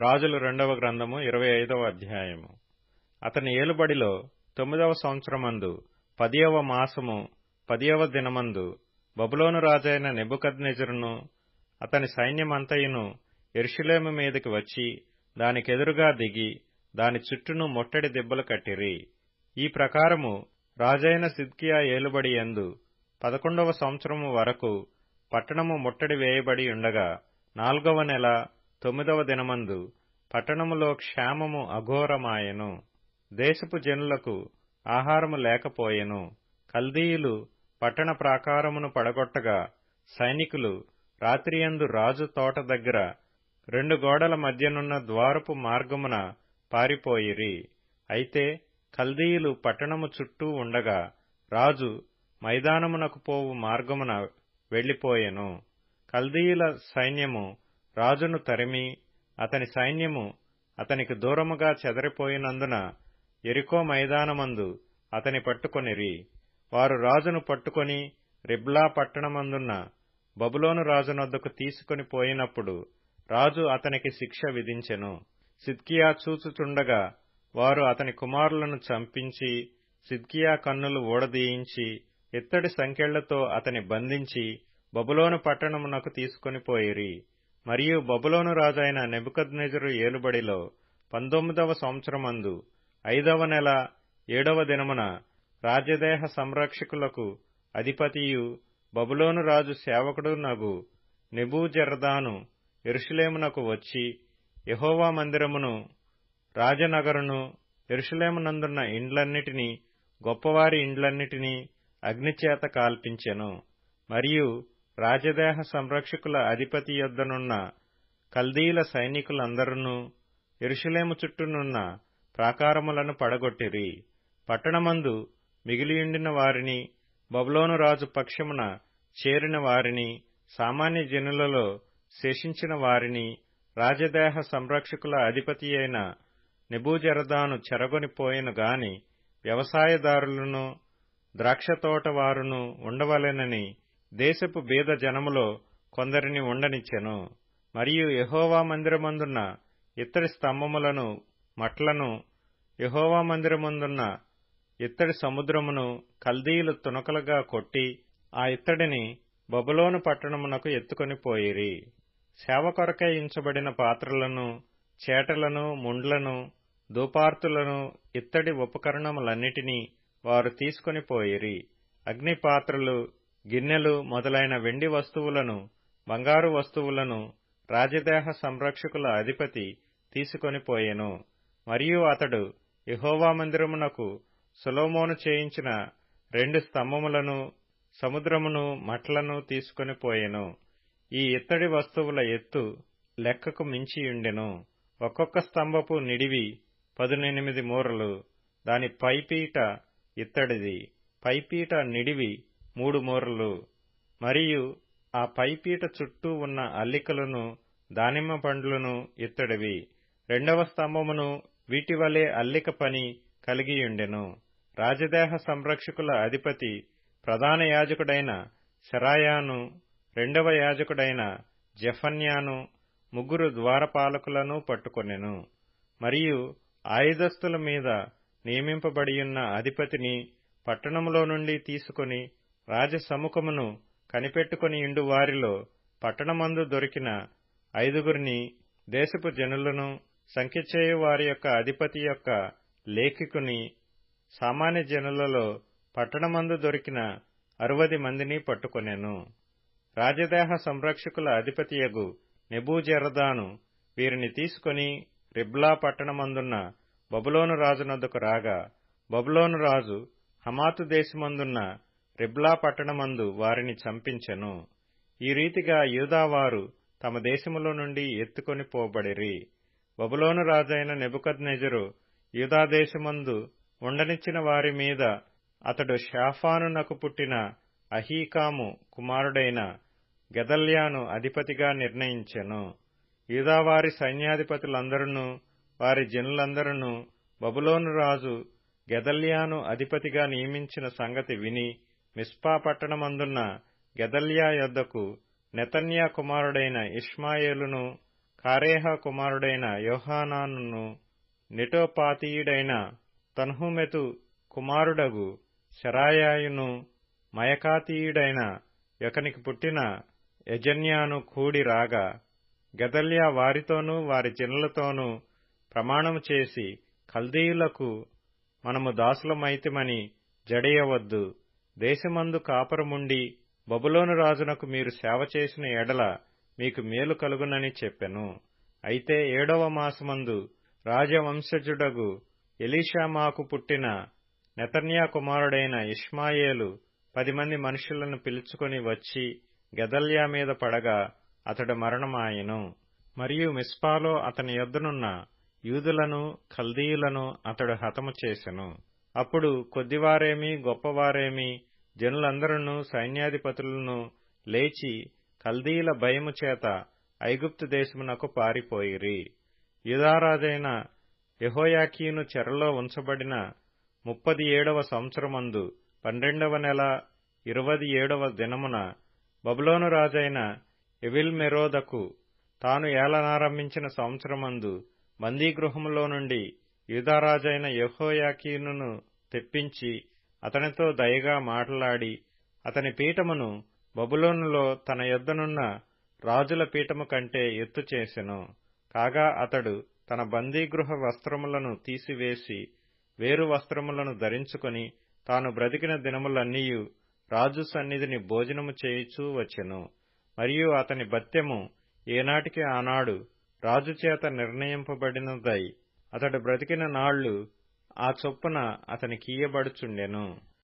రాజులు రెండవ గ్రంథము ఇరవై ఐదవ అధ్యాయము. అతని ఏలుబడిలో తొమ్మిదవ సంవత్సరమందు పదియవ మాసము పదియవ దినమందు బబులోను రాజైన నెబుకద్నెజరును అతని సైన్యమంతయును ఎరుషులేము మీదకి వచ్చి దానికెదురుగా దిగి దాని చుట్టూను ముట్టడి దెబ్బలు కట్టిరి. ఈ ప్రకారము రాజైన సిద్కియా ఏలుబడి యందు పదకొండవ సంవత్సరము వరకు పట్టణము ముట్టడి వేయబడి ఉండగా నాల్గవ నెల తొమ్మిదవ దినమందు పట్టణములో క్షామము అఘోరమాయెను. దేశపు జనులకు ఆహారము లేకపోయెను. కల్దీయులు పట్టణ ప్రాకారమును పడగొట్టగా సైనికులు రాత్రియందు రాజు తోట దగ్గర రెండు గోడల మధ్యనున్న ద్వారపు మార్గమున పారిపోయిరి. అయితే కల్దీయులు పట్టణము చుట్టూ ఉండగా రాజు మైదానమునకు పోవు మార్గమున వెళ్ళిపోయెను కల్దీయుల సైన్యము రాజును తరిమి అతని సైన్యము అతనికి దూరముగా చెదరిపోయినందున ఎరికో మైదానమందు అతని పట్టుకొనిరి. వారు రాజును పట్టుకొని రిబ్లా పట్టణమందున్న బబులోను రాజునొద్దకు తీసుకొని పోయినప్పుడు రాజు అతనికి శిక్ష విధించెను. సిద్కియా చూచుచుండగా వారు అతని కుమారులను చంపించి సిద్కియా కన్నులు ఊడదీయించి ఇత్తడి సంకెళ్ళతో అతని బంధించి బబులోను పట్టణమునకు తీసుకొని పోయిరి. మరియు బబులోను రాజైన నెబుకద్నెజరు ఏలుబడిలో పంతొమ్మిదవ సంవత్సరమందు ఐదవ నెల ఏడవ దినమున రాజదేహ సంరక్షకులకు అధిపతియు బబులోను రాజు సేవకుడు నగు నెబూజర్దాను ఎరుషులేమునకు వచ్చి యహోవా మందిరమును రాజనగరును ఎరుషులేమునందున్న ఇండ్లన్నిటినీ గొప్పవారి ఇండ్లన్నిటినీ అగ్నిచేత కాల్పించెను. మరియు రాజదేహ సంరక్షకుల అధిపతి యొద్దనున్న కల్దీల సైనికులందరూ ఎరుషులేము చుట్టూనున్న ప్రాకారములను పడగొట్టిరి. పట్టణమందు మిగిలియుండిన వారిని బబులోను రాజు పక్షమున చేరిన వారిని సామాన్య జనులలో శేషించిన వారిని రాజదేహ సంరక్షకుల అధిపతి అయిన నెబూజరదాను చెరగొనిపోయిన గాని వ్యవసాయదారులను ద్రాక్షతోటవారును ఉండవలెనని దేశపు బీద జనములో కొందరిని ఉండనిచ్చెను. మరియు యహోవా మందిరమందున్న ఇత్తడి స్తంభములను మట్లను యహోవా మందిరమందున్న ఇత్తడి సముద్రమును కల్దీయులు తునకలుగా కొట్టి ఆ ఇత్తడిని బబులోను పట్టణమునకు ఎత్తుకొని పోయిరి. సేవ కొరకై ఇంచబడిన పాత్రలను చేటలను ముండ్లను దూపార్తులను ఇత్తడి ఉపకరణములన్నిటినీ వారు తీసుకొని పోయిరి. అగ్నిపాత్రలు గిన్నెలు మొదలైన వెండి వస్తువులను బంగారు వస్తువులను రాజదేహ సంరక్షకుల అధిపతి తీసుకొని పోయెను. మరియు అతడు యహోవా మందిరమునకు సులోమోను చేయించిన రెండు స్తంభములను సముద్రమును మట్లను తీసుకొని పోయెను. ఈ ఇత్తడి వస్తువుల ఎత్తు లెక్కకు మించియుండెను ఒక్కొక్క స్తంభపు నిడివి పదునెనిమిది మూరలు. దాని పైపీట ఇత్తడిది. పైపీట నిడివి మూడు మూరలు. మరియు ఆ పైపీట చుట్టూ ఉన్న అల్లికలను దానిమ్మ పండ్లను ఇత్తడివి రెండవ స్తంభమును వీటివలే అల్లిక పని కలిగియుండెను. రాజదేహ సంరక్షకుల అధిపతి ప్రధాన యాజకుడైన శరాయాను రెండవ యాజకుడైన జఫన్యాను ముగ్గురు ద్వారపాలకులను పట్టుకొనెను. మరియు ఆయుధస్తుల మీద నియమింపబడియున్న అధిపతిని పట్టణములో నుండి తీసుకుని రాజసముఖమును కనిపెట్టుకుని ఇండు వారిలో పట్టణమందు దొరికిన ఐదుగురిని దేశపు జనులను సంఖ్యచేయు వారి యొక్క అధిపతి యొక్క లేఖికుని సామాన్య జనులలో పట్టణమందు దొరికిన అరవది మందిని పట్టుకొనెను. రాజదేహ సంరక్షకుల అధిపతియగు నెబూజెరదాను వీరిని తీసుకుని రిబ్లా పట్టణమందున్న బబులోను రాజునొద్దకు రాగా బబులోను రాజు హమాతు దేశమందున్న రిబ్లా పట్టణమందు వారిని చంపించెను. ఈ రీతిగా యూదావారు తమ దేశములో నుండి ఎత్తుకొని పోబడిరి. బబులోను రాజైన నెబుకద్నెజరు యూదాదేశమందు ఉండనిచ్చిన వారి మీద అతడు షాఫానునకు పుట్టిన అహీకాము కుమారుడైన గెదల్యాను అధిపతిగా నిర్ణయించెను. యూదావారి సైన్యాధిపతులందరూ వారి జనులందరూ బబులోను రాజు గెదల్యాను అధిపతిగా నియమించిన సంగతి విని మిస్పా పట్టణమందున్న గెదల్యా యొద్దకు నెతన్యా కుమారుడైన ఇష్మాయేలును కారేహ కుమారుడైన యోహానానును నిటోపాతీయుడైన తన్హుమెతు కుమారుడగు శరాయాయును మయకాతీయుడైన యొకనికి పుట్టిన యజన్యాను కూడి రాగా గదల్యా వారితోనూ వారి జనులతోనూ ప్రమాణము చేసి కల్దీయులకు మనము దాసులమైతిమని జడియవద్దు. దేశమందు కాపురముండి బబులోను రాజునకు మీరు సేవ చేసిన ఎడల మీకు మేలు కలుగునని చెప్పెను. అయితే ఏడవ మాసమందు రాజవంశజుడగు ఎలీషామాకు పుట్టిన నెతన్యా కుమారుడైన ఇష్మాయేలు పది మంది మనుషులను పిలుచుకొని వచ్చి గెదల్యా మీద పడగా అతడు మరణమాయెను. మరియు మిస్పాలో అతని యొద్దనున్న యూదులను కల్దీయులను అతడు హతము చేసెను. అప్పుడు కొద్దివారేమి గొప్పవారేమి జనులందరూ సైన్యాధిపతులను లేచి కల్దీయుల భయము చేత ఐగుప్తు దేశమునకు పారిపోయిరి. యుదారాజైన యహోయాకీను చెరలో ఉంచబడిన ముప్పది ఏడవ సంవత్సరమందు పన్నెండవ నెల ఇరవది ఏడవ దినమున బబులోను రాజైన ఎవిల్మెరోదకు తాను ఏలనారంభించిన సంవత్సరమందు బందీగృహములో నుండి యూదారాజైన యహోయాకీనును తెప్పించి అతనితో దయగా మాట్లాడి అతని పీఠమును బబులోనులో తన యొద్దనున్న రాజుల పీఠము కంటే ఎత్తు చేసెను. కాగా అతడు తన బందీగృహ వస్త్రములను తీసివేసి వేరు వస్త్రములను ధరించుకొని తాను బ్రతికిన దినములన్నీయు రాజు సన్నిధిని భోజనము చేయుచూ వచ్చెను. మరియు అతని భత్యము ఏనాటికి ఆనాడు రాజుచేత నిర్ణయింపబడినదై అతడు బ్రతికిన నాళ్ళు ఆ చొప్పున అతనికియ్యబడుచుండెను